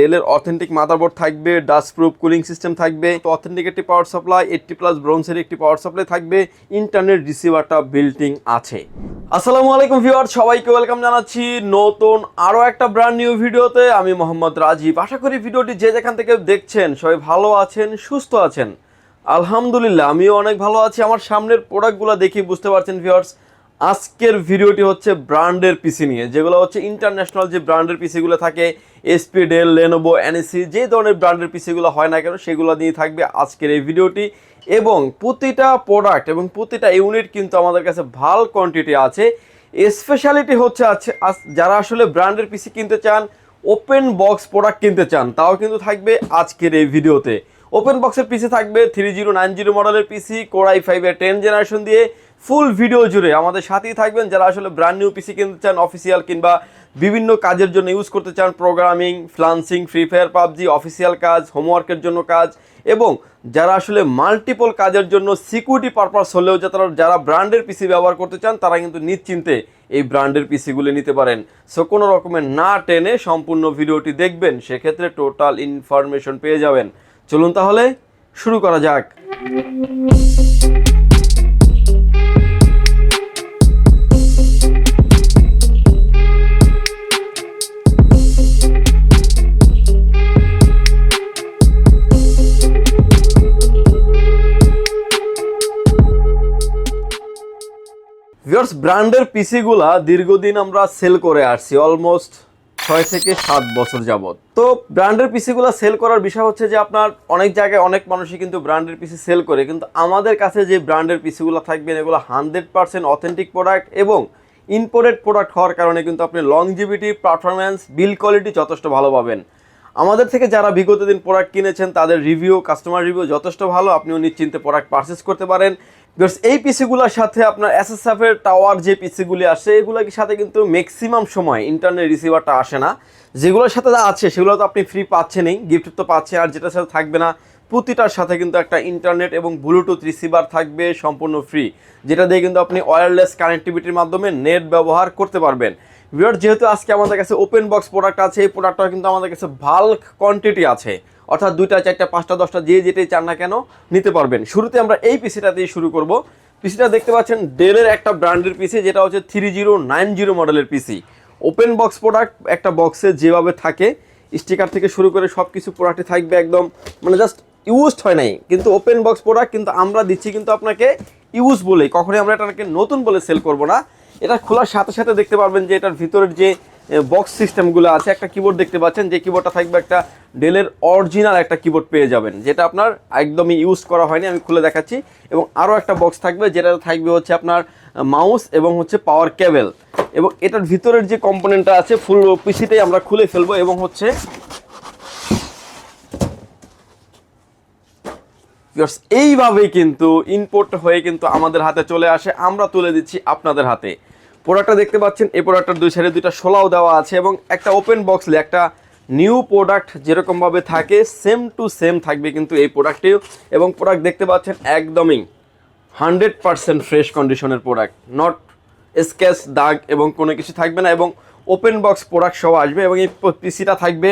ডেলের authentic motherboard থাকবে dust proof cooling system থাকবে অথেন্টিক একটি পাওয়ার সাপ্লাই এইটটি প্লাস ব্রোঞ্জের একটি পাওয়ার সাপ্লাই থাকবে ইন্টারনেট রিসিভারটা বিল্টিং আছে। আসসালামু আলাইকুম ভিউয়ার সবাইকে ওয়েলকাম জানাচ্ছি নতুন আরও একটা ব্র্যান্ড নিউ ভিডিওতে, আমি মোহাম্মদ রাজীব। আশা করি ভিডিওটি যে যেখান থেকে দেখছেন, সবাই ভালো আছেন, সুস্থ আছেন। আলহামদুলিল্লাহ, আমিও অনেক ভালো আছি, আমার সামনের প্রোডাক্টগুলো দেখে বুঝতে পারছেন ভিউয়ার্স আজকের ভিডিওটি হচ্ছে ব্র্যান্ডের পিসি নিয়ে, যেগুলো হচ্ছে ইন্টারন্যাশনাল যে ব্র্যান্ডের পিসিগুলো থাকে এসপি ডেল লেনোভো এনএসি যে ধরনের ব্র্যান্ডের পিসিগুলো হয় না কেন, সেগুলো নিয়ে থাকবে আজকের এই ভিডিওটি। এবং প্রতিটা প্রোডাক্ট এবং প্রতিটা ইউনিট কিন্তু আমাদের কাছে ভালো কোয়ান্টিটি আছে। স্পেশালিটি হচ্ছে আছে যারা আসলে ব্র্যান্ডের পিসি কিনতে চান ওপেন বক্স প্রোডাক্ট কিনতে চান, তাও কিন্তু থাকবে আজকের এই ভিডিওতে। ওপেন বক্সের পিসি থাকবে থ্রি জিরো নাইন জিরো মডেলের পিসি কোরাই ফাইভের টেন জেনারেশন দিয়ে। ফুল ভিডিও জুড়ে আমাদের সাথেই থাকবেন। যারা আসলে ব্র্যান্ড নিউ পিসি কিনতে চান অফিসিয়াল কিংবা বিভিন্ন কাজের জন্য ইউজ করতে চান programming freelancing free fire PUBG official কাজ হোমওয়ার্কের জন্য কাজ এবং যারা আসলে মাল্টিপল কাজের জন্য সিকিউরিটি পারপাস হলেও যে তারা যারা ব্র্যান্ডের পিসি ব্যবহার করতে চান, তারা কিন্তু নিশ্চিন্তে এই ব্র্যান্ডের পিসিগুলি নিতে পারেন। সো কোনো রকমের না টেনে সম্পূর্ণ ভিডিওটি দেখবেন, সেক্ষেত্রে টোটাল ইনফরমেশন পেয়ে যাবেন। চলুন তাহলে শুরু করা যাক। ভিউয়ার্স ব্র্যান্ডের পিসিগুলা দীর্ঘদিন আমরা সেল করে আসছি অলমোস্ট ছয় থেকে সাত বছর যাবত তো ব্র্যান্ডের পিসিগুলো সেল করার বিষয় হচ্ছে যে আপনার অনেক জায়গায় অনেক মানুষই কিন্তু ব্র্যান্ডের পিসি সেল করে, কিন্তু আমাদের কাছে যে ব্র্যান্ডের পিসিগুলো থাকবেন এগুলো হান্ড্রেড পার্সেন্ট অথেন্টিক প্রোডাক্ট এবং ইম্পোর্টেড প্রোডাক্ট হওয়ার কারণে কিন্তু আপনি লংজিভিটি পারফরমেন্স বিল কোয়ালিটি যথেষ্ট ভালো পাবেন। আমাদের থেকে যারা বিগত দিন প্রোডাক্ট কিনেছেন, তাদের রিভিউ কাস্টমার রিভিউ যথেষ্ট ভালো। আপনিও নিশ্চিন্তে প্রোডাক্ট পারচেস করতে পারেন। এই পিসিগুলোর সাথে আপনার এসএসএফ এর টাওয়ার যে পিসিগুলি আসে, এগুলোর সাথে কিন্তু ম্যাক্সিমাম সময় ইন্টারনেট রিসিভারটা আসে না। যেগুলোর সাথে আছে, সেগুলো তো আপনি ফ্রি পাচ্ছেনই গিফট তো পাচ্ছে, আর যেটার সাথে থাকবে না, প্রতিটার সাথে কিন্তু একটা ইন্টারনেট এবং ব্লুটুথ রিসিভার থাকবে, সম্পূর্ণ ফ্রি যেটা দিয়ে কিন্তু আপনি ওয়্যারলেস কানেক্টিভিটির মাধ্যমে নেট ব্যবহার করতে পারবেন। ভিউয়ার যেহেতু আজকে আমাদের কাছে ওপেন বক্স প্রোডাক্ট আছে, এই প্রোডাক্টটা কিন্তু আমাদের কাছে ভাল্ক কোয়ান্টিটি আছে। অর্থাৎ দুইটা, চারটা, পাঁচটা, দশটা, যে যেটাই চান না কেন নিতে পারবেন। শুরুতে আমরা এই পিসিটা দিয়ে শুরু করব। পিসিটা দেখতে পাচ্ছেন ডেলের একটা ব্র্যান্ডের পিসি যেটা হচ্ছে থ্রি জিরো নাইন জিরো মডেলের পিসি ওপেন বক্স প্রোডাক্ট একটা বক্সে যেভাবে থাকে স্টিকার থেকে শুরু করে সব কিছু প্রোডাক্টে থাকবে একদম মানে জাস্ট ইউজড হয় নাই। কিন্তু ওপেন বক্স প্রোডাক্ট কিন্তু আমরা দিচ্ছি কিন্তু আপনাকে ইউজ বলে কখনোই আমরা এটাকে নতুন বলে সেল করব না। এটা খোলার সাথে সাথে দেখতে পারবেন যে এটার ভিতরের যে বক্স সিস্টেমগুলো আছে, একটা কিবোর্ড দেখতে পাচ্ছেন, যে কিবোর্ডটা থাকবে একটা ডেলের অরিজিনাল একটা কিবোর্ড পেয়ে যাবেন, যেটা আপনার একদমই ইউজ করা হয়নি, আমি খুলে দেখাচ্ছি। এবং আরও একটা বক্স থাকবে, যেটা থাকবে হচ্ছে আপনার মাউস এবং হচ্ছে পাওয়ার কেবেল এবং এটার ভিতরের যে কম্পোনেন্টটা আছে ফুল পিসিটাই আমরা খুলে ফেলব এবং হচ্ছে এইভাবেই কিন্তু ইনপোর্ট হয়ে কিন্তু আমাদের হাতে চলে আসে। আমরা তুলে দিচ্ছি আপনাদের হাতে। প্রোডাক্টটা দেখতে পাচ্ছেন, এই প্রোডাক্টটার দুই সাইডে দুইটা শোলাও দেওয়া আছে এবং একটা ওপেন বক্সলে একটা নিউ প্রোডাক্ট যেরকমভাবে থাকে সেম টু সেম থাকবে কিন্তু এই প্রোডাক্টেও এবং প্রোডাক্ট দেখতে পাচ্ছেন, একদমই হান্ড্রেড পারসেন্ট ফ্রেশ কন্ডিশনের প্রোডাক্ট নট স্কেচ দাগ এবং কোনো কিছু থাকবে না এবং ওপেন বক্স প্রোডাক্ট সহ আসবে এবং এই পিসিটা থাকবে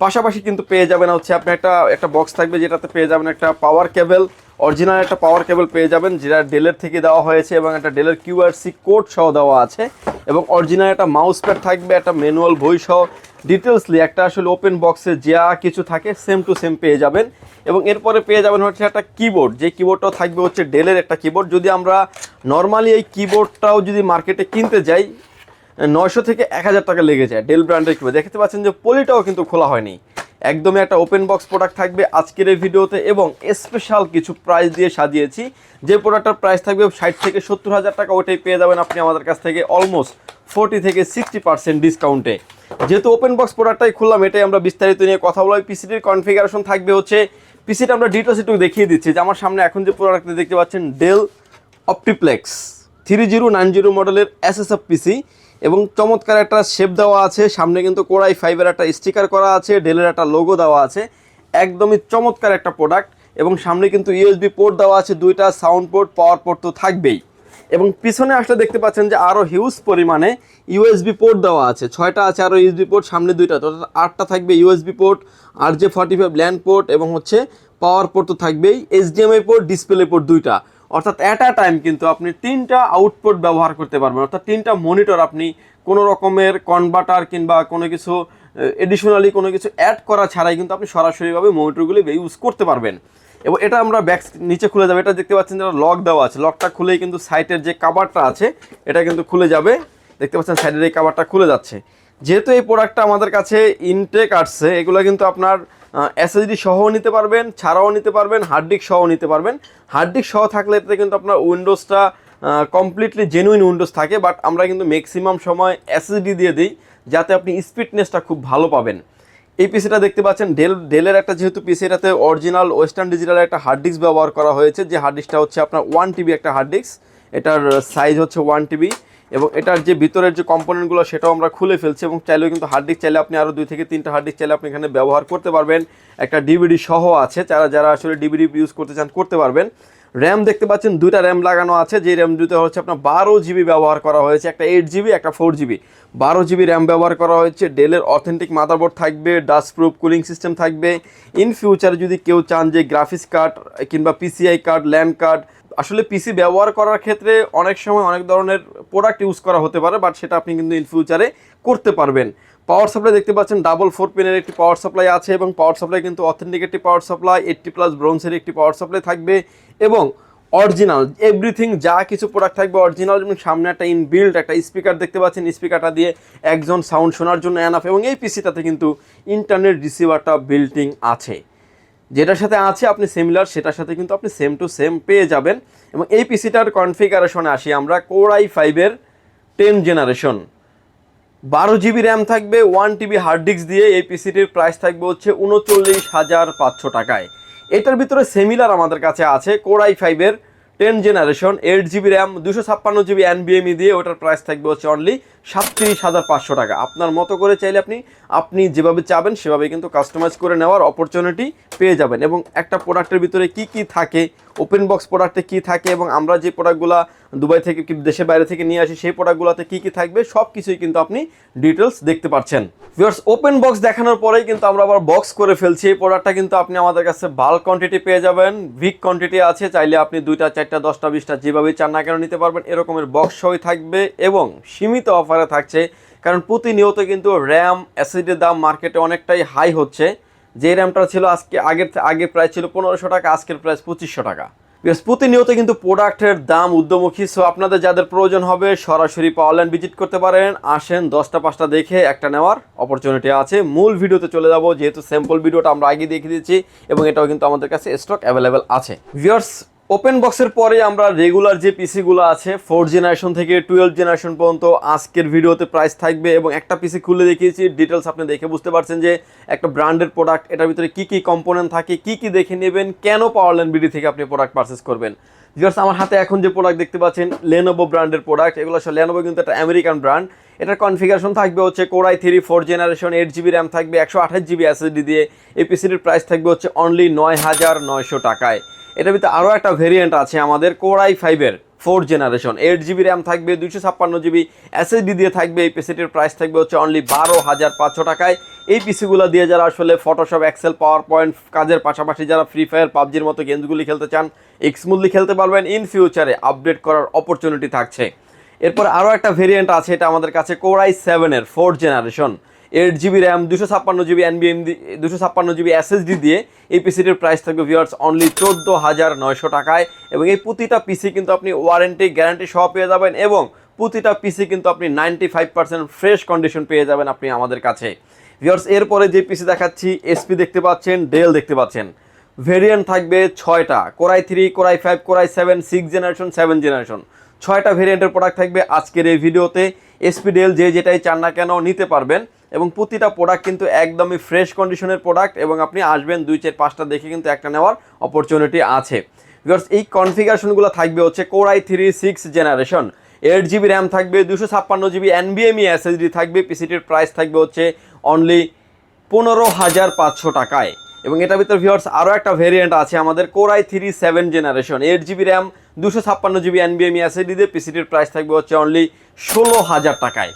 পাশাপাশি কিন্তু পেয়ে যাবেন হচ্ছে আপনি একটা একটা বক্স থাকবে যেটাতে পেয়ে যাবেন একটা পাওয়ার কেবল অরিজিনাল একটা পাওয়ার কেবল পেয়ে যাবেন, যেটা ডেলের থেকে দেওয়া হয়েছে এবং একটা ডেলের কিউআরসি কোড সহ দেওয়া আছে এবং অরিজিনাল একটা মাউস প্যাড থাকবে, একটা ম্যানুয়াল বই সহ ডিটেলসলি একটা আসলে ওপেন বক্সে যা কিছু থাকে সেম টু সেম পেয়ে যাবেন এবং এরপরে পেয়ে যাবেন হচ্ছে একটা কিবোর্ড যে কিবোর্ডটাও থাকবে হচ্ছে ডেলের একটা কিবোর্ড যদি আমরা নর্মালি এই কিবোর্ডটাও যদি মার্কেটে কিনতে যাই নয়শো থেকে এক হাজার টাকা লেগে যায় ডেল ব্র্যান্ডের কিবোর্ড দেখতে পাচ্ছেন যে পলিটাও কিন্তু খোলা হয়নি। একদমই একটা ওপেন বক্স প্রোডাক্ট থাকবে আজকের এই ভিডিওতে এবং স্পেশাল কিছু প্রাইস দিয়ে সাজিয়েছি। যে প্রোডাক্টটার প্রাইস থাকবে ষাট থেকে সত্তর হাজার টাকা ওটাই পেয়ে যাবেন আপনি আমাদের কাছ থেকে অলমোস্ট ফোর্টি থেকে সিক্সটি পার্সেন্ট ডিসকাউন্টে যেহেতু ওপেন বক্স প্রোডাক্টটাই খুললাম, এটাই আমরা বিস্তারিত নিয়ে কথা বলব। পিসিটির কনফিগারেশন থাকবে হচ্ছে পিসিটা আমরা ডিটেলস একটু দেখিয়ে দিচ্ছি। যে আমার সামনে এখন যে প্রোডাক্টটা দেখতে পাচ্ছেন Dell OptiPlex three zero nine zero মডেলের এসএসএফ পিসি এবং চমৎকার একটা শেপ দেওয়া আছে। সামনে কিন্তু কোরাই ফাইভের একটা স্টিকার করা আছে ডেলের একটা লোগো দেওয়া আছে। একদমই চমৎকার একটা প্রোডাক্ট এবং সামনে কিন্তু ইউএসবি পোর্ট দেওয়া আছে, দুইটা সাউন্ড পোর্ট পাওয়ার পোর্ট তো থাকবেই। এবং পিছনে আসলে দেখতে পাচ্ছেন যে আরও হিউজ পরিমাণে ইউএসবি পোর্ট দেওয়া আছে। ছয়টা আছে আরও ইউএসবি পোর্ট সামনে দুইটা, অর্থাৎ আটটা থাকবে ইউএসবি পোর্ট আর যে ফর্টি ফাইভ ল্যান্ড পোর্ট এবং হচ্ছে পাওয়ার পোর্ট তো থাকবেই। এইচডিএমআই পোর্ট ডিসপ্লে পোর্ট দুইটা। অর্থাৎ অ্যাট আ টাইম কিন্তু আপনি তিনটা আউটপুট ব্যবহার করতে পারবেন। অর্থাৎ তিনটা মনিটর আপনি কোনো রকমের কনভার্টার কিংবা কোনো কিছু এডিশনালি কোনো কিছু অ্যাড করা ছাড়াই কিন্তু আপনি সরাসরিভাবে মনিটরগুলি ইউজ করতে পারবেন। এবং এটা আমরা ব্যাক নিচে খুলে যাবে। এটা দেখতে পাচ্ছেন যেটা লক দেওয়া আছে লকটা খুলেই কিন্তু সাইটের যে কাভারটা আছে, এটা কিন্তু খুলে যাবে। দেখতে পাচ্ছেন সাইডের এই কাভারটা খুলে যাচ্ছে। যেহেতু এই প্রোডাক্টটা আমাদের কাছে ইনটেক আসছে, এগুলো কিন্তু আপনার এসএসডি সহ নিতে পারবেন, ছাড়াও নিতে পারবেন হার্ড ডিস্ক সহ নিতে পারবেন। হার্ড ডিস্ক সহ থাকলে এতে কিন্তু আপনার উইন্ডোজটা কমপ্লিটলি জেনুইন উইন্ডোজ থাকে বাট আমরা কিন্তু ম্যাক্সিমাম সময় এসএসডি দিয়ে দিই, যাতে আপনি স্পিডনেসটা খুব ভালো পাবেন। এই পিসিটা দেখতে পাচ্ছেন ডেল ডেলের একটা যেহেতু পিসি এটাতে অরিজিনাল ওয়েস্টার্ন ডিজিটাল একটা হার্ড ডিস্ক ব্যবহার করা হয়েছে, যে হার্ড ডিস্কটা হচ্ছে আপনার ওয়ান টিবি একটা হার্ড ডিস্ক এটার সাইজ হচ্ছে ওয়ান টিবি এবং এটার যে ভিতরের যে কম্পোনেন্টগুলো সেটাও আমরা খুলে ফেলছি এবং চাইলেও কিন্তু হার্ড ডিস্ক চাইলে আপনি আরও দুই থেকে তিনটা হার্ড ডিস্ক চাইলে আপনি এখানে ব্যবহার করতে পারবেন। একটা ডিভিডি সহ আছে, যারা যারা আসলে ডিভিডি ইউজ করতে চান, করতে পারবেন। র্যাম দেখতে পাচ্ছেন দুইটা র্যাম লাগানো আছে যে র্যাম দুটো হচ্ছে আপনার বারো জিবি ব্যবহার করা হয়েছে, একটা এইট জিবি একটা ফোর জিবি বারো জিবি র্যাম ব্যবহার করা হয়েছে ডেলের অথেন্টিক মাদারবোর্ড থাকবে ডাস্ট প্রুফ কুলিং সিস্টেম থাকবে। ইন ফিউচারে যদি কেউ চান যে গ্রাফিক্স কার্ড কিংবা পিসিআই কার্ড ল্যান্ড কার্ড আসলে পিসি ব্যবহার করার ক্ষেত্রে অনেক সময় অনেক ধরনের প্রোডাক্ট ইউজ করা হতে পারে বাট সেটা আপনি কিন্তু ইন ফিউচারে করতে পারবেন। পাওয়ার সাপ্লাই দেখতে পাচ্ছেন ডাবল ফোর পিনের একটি পাওয়ার সাপ্লাই আছে এবং পাওয়ার সাপ্লাই কিন্তু অথেন্টিক একটি পাওয়ার সাপ্লাই এইটটি প্লাস ব্রোঞ্জের একটি পাওয়ার সাপ্লাই থাকবে এবং অরিজিনাল এভরিথিং যা কিছু প্রোডাক্ট থাকবে অরিজিনাল এবং সামনে একটা ইনবিল্ড একটা স্পিকার দেখতে পাচ্ছেন স্পিকারটা দিয়ে একজন সাউন্ড শোনার জন্য এনাফ এবং এই পিসিটাতে কিন্তু ইন্টারনেট রিসিভারটা বিল্টিং আছে। যেটার সাথে আছে আপনি সিমিলার সেটার সাথে কিন্তু আপনি সেম টু সেম পেয়ে যাবেন। এবং এই পিসিটার কনফিগারেশনে আসি আমরা কোরাই ফাইভের টেন জেনারেশন বারো জিবি র্যাম থাকবে ওয়ান টিবি হার্ড ডিস্ক দিয়ে এই পিসিটির প্রাইস থাকবে হচ্ছে উনচল্লিশ হাজার পাঁচশো টাকায়। এটার ভিতরে সেমিলার আমাদের কাছে আছে কোরাই ফাইভের ten generation eight GB RAM দুশো ছাপ্পান্ন জিবি এনবিএমই দিয়ে ওটার প্রাইস থাকবে হচ্ছে অনলি সাতত্রিশ হাজার পাঁচশো টাকা। আপনার মতো করে চাইলে আপনি আপনি যেভাবে চাবেন সেভাবে কিন্তু কাস্টমাইজ করে নেওয়ার অপরচুনিটি পেয়ে যাবেন। এবং একটা প্রোডাক্টের ভিতরে কি কি থাকে ওপেন বক্স প্রোডাক্টে কি থাকে, এবং আমরা যে প্রোডাক্টগুলো দুবাই থেকে কি দেশের বাইরে থেকে নিয়ে আসি, সেই প্রোডাক্টগুলোতে কি কি থাকবে সব কিছুই কিন্তু আপনি ডিটেলস দেখতে পাচ্ছেন। ভিউয়ার্স ওপেন বক্স দেখানোর পরেই কিন্তু আমরা আবার বক্স করে ফেলছি। এই প্রোডাক্টটা কিন্তু আপনি আমাদের কাছে বাল্ক কোয়ান্টিটি পেয়ে যাবেন ভিক কোয়ান্টিটি আছে, চাইলে আপনি দুইটা, চারটা, দশটা, বিশটা যেভাবেই চান না কেন নিতে পারবেন। এরকমের বক্স সহই থাকবে এবং সীমিত অফারে থাকছে। কারণ প্রতিনিয়ত কিন্তু র্যাম অ্যাসিডের দাম মার্কেটে অনেকটাই হাই হচ্ছে। যে র্যামটা ছিল আজকে আগের আগে প্রাইস ছিল পনেরোশো টাকা আজকের প্রাইস পঁচিশশো টাকা। Yes, প্রতিনিয়ত কিন্তু প্রোডাক্টের দাম উদ্যমুখী সো আপনাদের যাদের প্রয়োজন হবে সরাসরি পাওয়ারল্যান্ড ভিজিট করতে পারেন। আসেন দশটা পাঁচটা দেখে একটা নেওয়ার অপরচুনিটি আছে। মূল ভিডিওতে চলে যাব যেহেতু স্যাম্পল ভিডিওটা আমরা আগে দেখিয়ে দিয়েছি এবং এটাও কিন্তু আমাদের কাছে স্টক অ্যাভেলেবেল আছে। ভিউয়ার্স ওপেন বক্সের পরে আমরা রেগুলার যে পিসিগুলো আছে ফোর জেনারেশন থেকে টুয়েলভ জেনারেশন পর্যন্ত আজকের ভিডিওতে প্রাইস থাকবে এবং একটা পিসি খুলে দেখিয়েছি ডিটেলস আপনি দেখে বুঝতে পারছেন যে একটা ব্র্যান্ডের প্রোডাক্ট এটার ভিতরে কী কী কম্পোনেন্ট থাকে, কী কী দেখে নেবেন, কেন পাওয়ারল্যান্ড বিডি থেকে আপনি প্রোডাক্ট পারচেস করবেন। ভিউয়ার্স আমার হাতে এখন যে প্রোডাক্ট দেখতে পাচ্ছেন লেনোভো ব্র্যান্ডের প্রোডাক্ট এগুলো আসলে লেনোভো কিন্তু একটা আমেরিকান ব্র্যান্ড এটার কনফিগারেশন থাকবে হচ্ছে core i three four generation eight GB RAM থাকবে, একশো আঠাশ জিবি এসএসডি দিয়ে। এই পিসিটির প্রাইস থাকবে হচ্ছে অনলি নয় হাজার নয়শো টাকায়। এটার ভিতরে আরও একটা ভেরিয়েন্ট আছে আমাদের কোরাই ফাইভের four generation eight GB RAM থাকবে, দুইশো ছাপ্পান্ন জিবি এসএসডি দিয়ে থাকবে, এই পিসিটির প্রাইস থাকবে হচ্ছে অনলি বারো হাজার পাঁচশো টাকায়। এই পিসিগুলো দিয়ে যারা আসলে ফটোশপ এক্সেল পাওয়ার পয়েন্ট কাজের পাশাপাশি যারা ফ্রি ফায়ার পাবজির মতো গেমসগুলি খেলতে চান স্মুথলি খেলতে পারবেন। ইন ফিউচারে আপডেট করার অপরচুনিটি থাকছে। এরপর আরও একটা ভেরিয়েন্ট আছে, এটা আমাদের কাছে কোরাই সেভেনের fourth generation eight GB RAM দুশো ছাপ্পান্ন জিবি এনবিএম দুশো ছাপ্পান্ন জিবি এসএসডি দিয়ে এই পিসিটির প্রাইস থাকবে ভিউয়ার্স অনলি চোদ্দ হাজার নয়শো টাকায়। এবং এই প্রতিটা পিসি কিন্তু আপনি ওয়ারেন্টি গ্যারান্টি সহ পেয়ে যাবেন এবং প্রতিটা পিসি কিন্তু আপনি ninety five percent fresh condition পেয়ে যাবেন আপনি আমাদের কাছে। ভিউয়ার্স এরপরে যে পিসি দেখাচ্ছি এসপি দেখতে পাচ্ছেন ডেল দেখতে পাচ্ছেন। ভেরিয়েন্ট থাকবে ছয়টা core i three core i five core i seven six generation seven generation ছয়টা ভেরিয়েন্টের প্রোডাক্ট থাকবে আজকের এই ভিডিওতে এসপিডিএল যে যেটাই চান না কেন নিতে পারবেন। এবং প্রতিটা প্রোডাক্ট কিন্তু একদমই ফ্রেশ কন্ডিশনের প্রোডাক্ট এবং আপনি আসবেন দুই চার পাঁচটা দেখে কিন্তু একটা নেওয়ার অপরচুনিটি আছে। বিকজ এই কনফিগারেশনগুলো থাকবে হচ্ছে core i three six generation eight GB RAM থাকবে দুশো ছাপ্পান্ন জিবি এনবিএমই এসএসডি থাকবে পিসিটির প্রাইস থাকবে হচ্ছে অনলি পনেরো হাজার পাঁচশো টাকায়। এবং এটার ভিতরে ভিওর্স আরও একটা ভেরিয়েন্ট আছে আমাদের core i three seven generation eight GB RAM দুশো ছাপ্পান্ন জিবি এনবিএমই এসএসডি দিয়ে পিসিটির প্রাইস থাকবে হচ্ছে অনলি ষোলো হাজার টাকায়।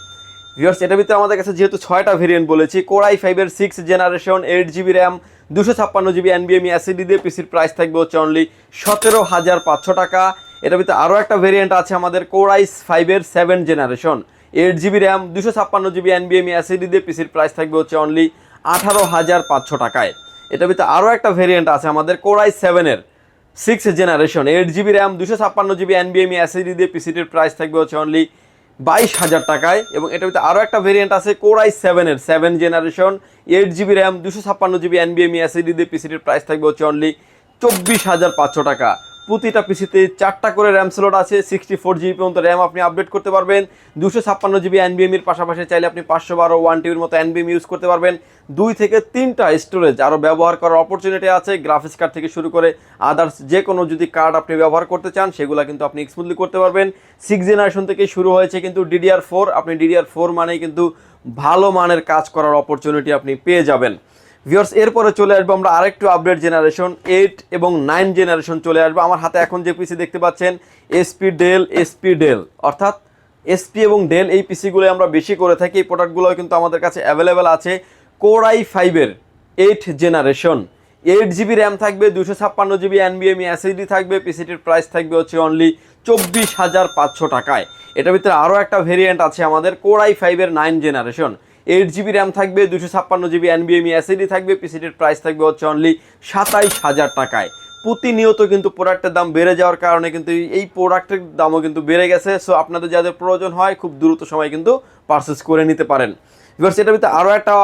ভিউয়ার্স এটার ভিতরে আমাদের কাছে যেহেতু ছয়টা ভেরিয়েন্ট বলেছি কোরাই ফাইভের six generation eight GB RAM দুশো ছাপ্পান্ন জিবি এনবিএমই অ্যাসিডি দিয়ে পিসির প্রাইস থাকবে হচ্ছে অনলি সতেরো হাজার পাঁচশো টাকা। এটার ভিতরে আরও একটা ভেরিয়েন্ট আছে আমাদের কোরাইস ফাইভের seven generation eight GB RAM দুশো ছাপ্পান্ন জিবি এনবিএমই অ্যাসিডি দিয়ে পিসির প্রাইস থাকবে হচ্ছে অনলি আঠারো হাজার পাঁচশো টাকায়। এটার ভিতরে আরও একটা ভেরিয়েন্ট আছে আমাদের কোরাই সেভেনের six generation eight GB RAM দুশো ছাপ্পান্ন জিবি এনবিএমই অ্যাসিডি দিয়ে পিসিটির প্রাইস থাকবে হচ্ছে অনলি বাইশ হাজার টাকায় এবং এটার ভিতরে আরও একটা ভেরিয়েন্ট আছে কোরাই সেভেনের seven generation eight GB RAM দুশো ছাপ্পান্ন জিবি এনবিএমই এসিডি দিয়ে পিসিটির প্রাইস থাকবে হচ্ছে অনলি চব্বিশ হাজার পাঁচশো টাকা। প্রতিটা পিসিতে চারটা করে র্যাম স্লট আছে সিক্সটি ফোর জিবি পর্যন্ত র্যাম আপনি আপডেট করতে পারবেন। দুশো ছাপ্পান্ন জিবি এনবিএমির পাশাপাশি চাইলে আপনি পাঁচশো বারো ওয়ান টিভির মতো এনবিএম ইউজ করতে পারবেন। দুই থেকে তিনটা স্টোরেজ আরও ব্যবহার করার অপরচুনিটি আছে। গ্রাফিক্স কার্ড থেকে শুরু করে আদার্স যে কোনো যদি কার্ড আপনি ব্যবহার করতে চান, সেগুলো কিন্তু আপনি স্মুথলি করতে পারবেন। সিক্স জেনারেশন থেকে শুরু হয়েছে কিন্তু ডিডিআর ফোর আপনি ডিডিআর ফোর মানেই কিন্তু ভালো মানের কাজ করার অপরচুনিটি আপনি পেয়ে যাবেন। ভিউয়ার্স এরপরে চলে আসব আমরা আরেকটু আপডেট জেনারেশন এইট এবং নাইন জেনারেশন চলে আসব। আমার হাতে এখন যে পিসি দেখতে পাচ্ছেন এসপি ডেল এসপি ডেল অর্থাৎ এসপি এবং ডেল এই পিসিগুলো আমরা বেশি করে থাকি। এই প্রোডাক্টগুলো কিন্তু আমাদের কাছে অ্যাভেলেবেল আছে কোরাই ফাইভের eight generation eight GB RAM থাকবে দুশো ছাপ্পান্ন জিবি এনবিএমই এসএসডি থাকবে পিসিটির প্রাইস থাকবে হচ্ছে অনলি চব্বিশ হাজার পাঁচশো টাকায়। এটার ভিতরে আরও একটা ভেরিয়েন্ট আছে আমাদের কোরাই ফাইভের nine generation eight GB RAM থাকবে দুশো ছাপ্পান্ন জিবি এনবিএমই এসএসডি থাকবে, পিসিটির প্রাইস থাকবে হচ্ছে অনলি সাতাইশ হাজার টাকায়। প্রতিনিয়ত কিন্তু প্রোডাক্টের দাম বেড়ে যাওয়ার কারণে কিন্তু এই প্রোডাক্টের দামও কিন্তু বেড়ে গেছে। সো আপনাদের যাদের প্রয়োজন হয়, খুব দ্রুত সময় কিন্তু পারচেস করে নিতে পারেন। এবার সেটার ভিতরে আরও একটা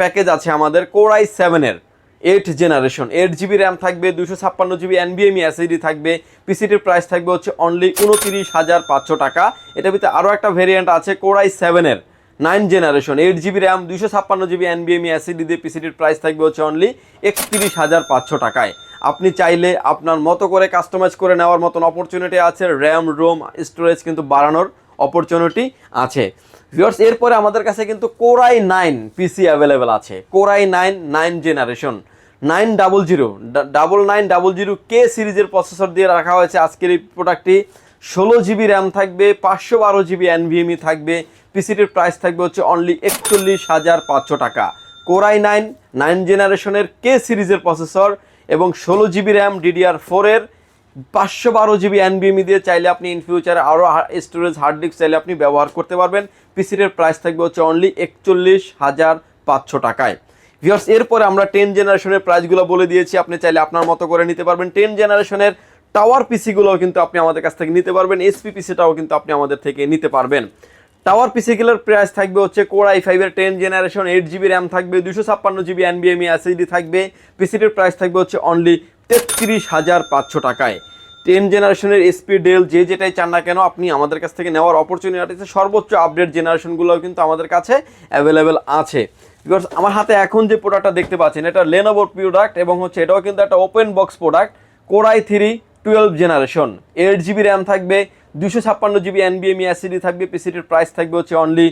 প্যাকেজ আছে আমাদের কোরাই সেভেনের eight generation eight GB RAM থাকবে দুশো ছাপ্পান্ন জিবি এনবিএমই এসএসডি থাকবে, পিসিটির প্রাইস থাকবে হচ্ছে অনলি উনতিরিশ হাজার পাঁচশো টাকা। এটার ভিতরে আরও একটা ভেরিয়েন্ট আছে কোরাই সেভেনের nine generation eight GB RAM দুশো ছাপ্পান্ন জিবি এনবিএমই এসিডি দিয়ে পিসিটির প্রাইস থাকবে হচ্ছে অনলি একত্রিশ হাজার পাঁচশো টাকায়। আপনি চাইলে আপনার মতো করে কাস্টমাইজ করে নেওয়ার মতন অপরচুনিটি আছে র্যাম রোম স্টোরেজ কিন্তু বাড়ানোর অপরচুনিটি আছে। ভিউয়ার্স এরপরে আমাদের কাছে কিন্তু core i nine PC available আছে। Core i nine nine generation nine double zero double nine double zero K সিরিজের প্রসেসর দিয়ে রাখা হয়েছে আজকের এই প্রোডাক্টটি ষোলো জিবি র্যাম থাকবে, পাঁচশো বারো জিবি এনভিএমই থাকবে পিসিটির প্রাইস থাকবে হচ্ছে অনলি একচল্লিশ হাজার পাঁচশো টাকা। কোরাই নাইন নাইন জেনারেশনের কে সিরিজের প্রসেসর এবং ষোলো জিবি র্যাম ডিডিআর ফোরের পাঁচশো বারো জিবি এনবিএমই দিয়ে চাইলে আপনি ইন ফিউচারে আরও স্টোরেজ হার্ড ডিস্ক চাইলে আপনি ব্যবহার করতে পারবেন। পিসিটির প্রাইস থাকবে হচ্ছে অনলি একচল্লিশ হাজার পাঁচশো টাকায়। ভিওর্স এরপরে আমরা টেন জেনারেশনের প্রাইসগুলো বলে দিয়েছি। আপনি চাইলে আপনার মতো করে নিতে পারবেন। টেন জেনারেশনের টাওয়ার পিসিগুলোও কিন্তু আপনি আমাদের কাছ থেকে নিতে পারবেন। এসপি পিসিটাও কিন্তু আপনি আমাদের থেকে নিতে পারবেন। টাওয়ার পিসিগুলোর প্রাইস থাকবে হচ্ছে কোর আই ফাইভের ten generation eight GB RAM থাকবে দুশো ছাপ্পান্ন জিবি এনবিএমই এসএসডি থাকবে। পিসিটির প্রাইস থাকবে হচ্ছে অনলি তেত্রিশ হাজার পাঁচশো টাকায়। টেন জেনারেশনের এসপি ডেল যে যেটাই চান না কেন, আপনি আমাদের কাছ থেকে নেওয়ার অপরচুনিটি আছে সর্বোচ্চ আপডেট জেনারেশনগুলোও কিন্তু আমাদের কাছে অ্যাভেলেবেল আছে। বিকজ আমার হাতে এখন যে প্রোডাক্টটা দেখতে পাচ্ছেন, এটা লেনোভোর প্রোডাক্ট এবং হচ্ছে এটাও কিন্তু একটা open box product core i three twelve generation eight GB RAM থাকবে দুশো ছাপ্পান্ন জিবি এনবিএমই অ্যাসিডি থাকবে পিসিটির প্রাইস থাকবে হচ্ছে অনলি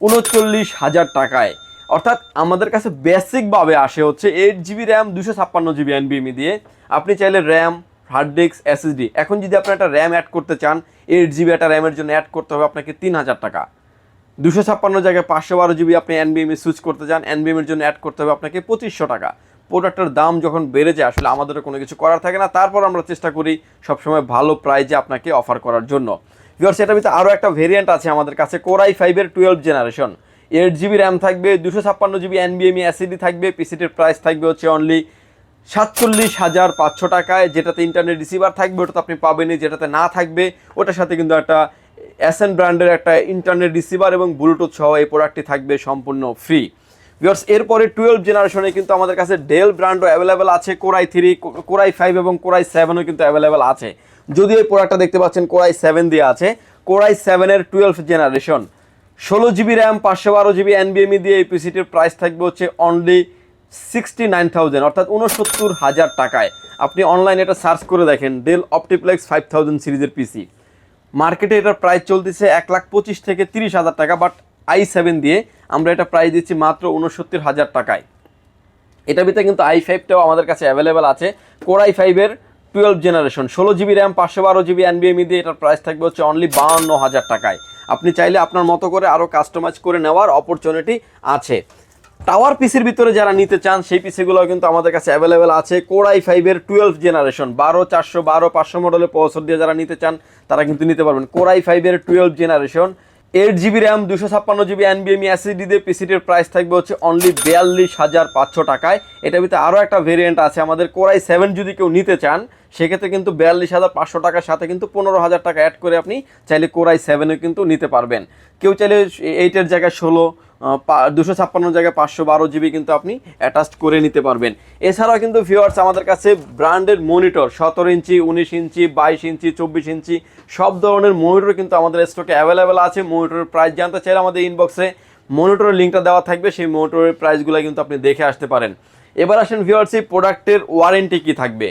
উনচল্লিশ হাজার টাকায়। অর্থাৎ আমাদের কাছে বেসিকভাবে আসে হচ্ছে এইট জিবি র্যাম দুশো ছাপ্পান্ন জিবি এনবিএমই দিয়ে। আপনি চাইলে র্যাম হার্ড ডিস্ক এসএসডি এখন যদি আপনি একটা র্যাম অ্যাড করতে চান এইট জিবি একটা র্যামের জন্য অ্যাড করতে হবে আপনাকে তিন হাজার টাকা। দুশো ছাপ্পান্ন জায়গায় পাঁচশো বারো জিবি আপনি এনবিএমে সুইচ করতে চান এনবিএমের জন্য অ্যাড করতে হবে আপনাকে পঁচিশশো টাকা। প্রোডাক্টের দাম যখন বেড়ে যায়, আসলে আমাদেরও কোনো কিছু করার থাকে না। তারপর আমরা চেষ্টা করি সবসময় ভালো প্রাইজে আপনাকে অফার করার জন্য। ভিওর সেটার ভিতরে আরও একটা ভেরিয়েন্ট আছে আমাদের কাছে কোরাই ফাইভের twelve generation eight GB RAM থাকবে, দুশো ছাপ্পান্ন জিবি এনবিএমই অ্যাসিডি থাকবে পিসিটির প্রাইস থাকবে হচ্ছে অনলি সাতচল্লিশ হাজার পাঁচশো টাকায়। যেটাতে ইন্টারনেট রিসিভার থাকবে, ওটাতে আপনি পাবেনই, যেটাতে না থাকবে, ওটার সাথে কিন্তু একটা এসএন ব্র্যান্ডের একটা ইন্টারনেট রিসিভার এবং ব্লুটুথ সহ এই প্রোডাক্টটি থাকবে সম্পূর্ণ ফ্রি ভিওর্স এরপরে টুয়েলভ জেনারেশনে কিন্তু আমাদের কাছে ডেল ব্র্যান্ডও অ্যাভেলেবেল আছে core i three core i five এবং কোরাই সেভেনও কিন্তু অ্যাভেলেবেল আছে। যদিও এই প্রোডাক্টটা দেখতে পাচ্ছেন কোরাই সেভেন দিয়ে আছে। কোরাই সেভেনের টুয়েলভ জেনারেশন ষোলো জিবি র্যাম পাঁচশো বারো জিবি এনবিএমই দিয়ে এই পিসিটির প্রাইস থাকবে হচ্ছে অনলি সিক্সটি নাইন থাউজেন্ড অর্থাৎ উনসত্তর হাজার টাকায়। আপনি অনলাইনে এটা সার্চ করে দেখেন ডেল অপটিপ্লেক্স ফাইভ থাউজেন্ড সিরিজের পিসি মার্কেটে এটার প্রাইস চলতেছে এক লাখ পঁচিশ থেকে তিরিশ হাজার টাকা বাট আই সেভেন দিয়ে আমরা এটা প্রাইস দিচ্ছি মাত্র উনসত্তর হাজার টাকায়। এটার ভিতরে কিন্তু আই ফাইভটাও আমাদের কাছে অ্যাভেলেবেল আছে। কোর আই ফাইভের টুয়েলভ জেনারেশন ষোলো জিবি র্যাম পাঁচশো বারো জিবি এনবিএমই দিয়ে এটার প্রাইস থাকবে হচ্ছে অনলি বাহান্ন হাজার টাকায়। আপনি চাইলে আপনার মতো করে আরও কাস্টমাইজ করে নেওয়ার অপরচুনিটি আছে। টাওয়ার পিসির ভিতরে যারা নিতে চান, সেই পিসিগুলো কিন্তু আমাদের কাছে অ্যাভেলেবেল আছে। কোরাই ফাইভের টুয়েলভ জেনারেশন বারো, চারশো, বারো, পাঁচশো মডেলের প্রসেসর দিয়ে যারা নিতে চান, তারা কিন্তু নিতে পারবেন। কোরাই ফাইভের twelve generation eight GB RAM দুশো ছাপ্পান্ন জিবি এনবিএমই অ্যাসিডি দিয়ে পিসিটির প্রাইস থাকবে হচ্ছে অনলি বিয়াল্লিশ হাজার পাঁচশো টাকায়। এটার ভিতরে আরও একটা ভেরিয়েন্ট আছে, আমাদের কোরাই সেভেন যদি কেউ নিতে চান, সেক্ষেত্রে কিন্তু বিয়াল্লিশ হাজার পাঁচশো টাকার সাথে কিন্তু পনেরো হাজার টাকা অ্যাড করে আপনি চাইলে কোরাই সেভেনও কিন্তু নিতে পারবেন। কেউ চাইলে এইটের জায়গায় ষোলো দুশো ছাপ্পান্ন জায়গায় পাঁচশো বারো জিবি কিন্তু আপনি অ্যাটাচ করে নিতে পারবেন। এছাড়াও কিন্তু ভিউয়ার্স আমাদের কাছে ব্র্যান্ডেড মনিটর সতেরো ইঞ্চি, উনিশ ইঞ্চি, বাইশ ইঞ্চি, চব্বিশ ইঞ্চি, সব ধরনের মনিটর কিন্তু আমাদের স্টকে অ্যাভেলেবেল আছে। মনিটরের প্রাইস জানতে চাইলে আমাদের ইনবক্সে মনিটরের লিঙ্কটা দেওয়া থাকবে, সেই মনিটরের প্রাইসগুলো কিন্তু আপনি দেখে আসতে পারেন। এবার আসেন ভিউয়ার্স এই প্রোডাক্টের ওয়ারেন্টি কী থাকবে?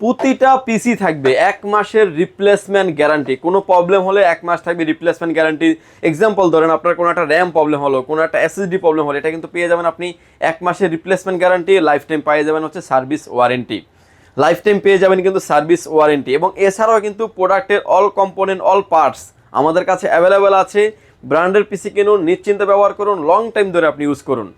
প্রতিটা পিসি থাকবে, এক মাসের রিপ্লেসমেন্ট গ্যারান্টি কোনো প্রবলেম হলে এক মাস থাকবে রিপ্লেসমেন্ট গ্যারান্টি এক্সাম্পল ধরেন, আপনার কোনো একটা র্যাম প্রবলেম হলো, কোনো একটা এসএসডি প্রবলেম হলো, এটা কিন্তু পেয়ে যাবেন আপনি এক মাসের রিপ্লেসমেন্ট গ্যারান্টি লাইফ টাইম পেয়ে যাবেন হচ্ছে সার্ভিস ওয়ারেন্টি লাইফ টাইম পেয়ে যাবেন কিন্তু সার্ভিস ওয়ারেন্টি এবং এছাড়াও কিন্তু প্রোডাক্টের অল কম্পোনেন্ট অল পার্টস আমাদের কাছে অ্যাভেলেবেল আছে। ব্র্যান্ডের পিসি কিনুন, নিশ্চিন্তে ব্যবহার করুন লং টাইম ধরে আপনি ইউজ করুন।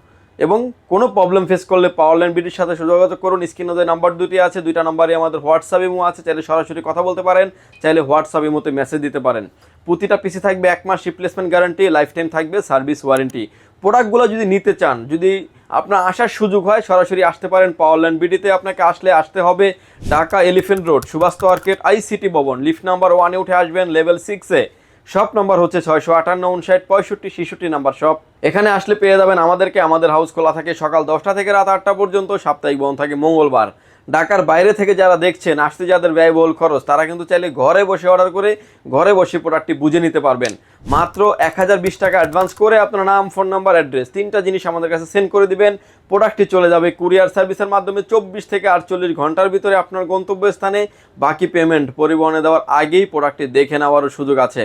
এবং কোনো প্রবলেম ফেস করলে পাওয়ার লাইন বিটির সাথে যোগাযোগ করুন। স্ক্রিনে যে নাম্বার দুটি আছে, দুইটা নাম্বারই আমাদের হোয়াটসঅ্যাপ ইমো আছে, চাইলে সরাসরি কথা বলতে পারেন, চাইলে হোয়াটসঅ্যাপ ইমোতে মেসেজ দিতে পারেন। প্রতিটা পিসি থাকবে এক মাস রিপ্লেসমেন্ট গ্যারান্টি লাইফ টাইম থাকবে সার্ভিস ওয়ারেন্টি প্রোডাক্টগুলো যদি নিতে চান, যদি আপনার আসার সুযোগ হয়, সরাসরি আসতে পারেন পাওয়ার লাইন বিডিতে আপনাকে আসলে আসতে হবে Dhaka elephant road Subhash market ICT ভবন। লিফট নাম্বার ওয়ানে উঠে আসবেন লেভেল সিক্সে শপ নম্বর হচ্ছে ছয়শো আটান্ন উনষাট, পঁয়ষট্টি, ছেষট্টি নাম্বার শপ। এখানে আসলে পেয়ে যাবেন আমাদেরকে, আমাদের হাউস খোলা থাকে সকাল দশটা থেকে রাত আটটা পর্যন্ত, সাপ্তাহিক বন্ধ থাকে মঙ্গলবার। ঢাকার বাইরে থেকে যারা দেখছেন, আসতে যাদের ব্যয়বহুল খরচ, তারা কিন্তু চাইলে ঘরে বসে অর্ডার করে, ঘরে বসে প্রোডাক্টটি বুঝে নিতে পারবেন। মাত্র এক হাজার বিশ টাকা অ্যাডভান্স করে আপনার নাম ফোন নাম্বার অ্যাড্রেস তিনটা জিনিস আমাদের কাছে সেন্ড করে দিবেন। প্রোডাক্টটি চলে যাবে কুরিয়ার সার্ভিসের মাধ্যমে চব্বিশ থেকে আটচল্লিশ ঘণ্টার ভিতরে আপনার গন্তব্যস্থানে। বাকি পেমেন্ট পরিবহনে দেওয়ার আগেই প্রোডাক্টটি দেখে নেওয়ারও সুযোগ আছে।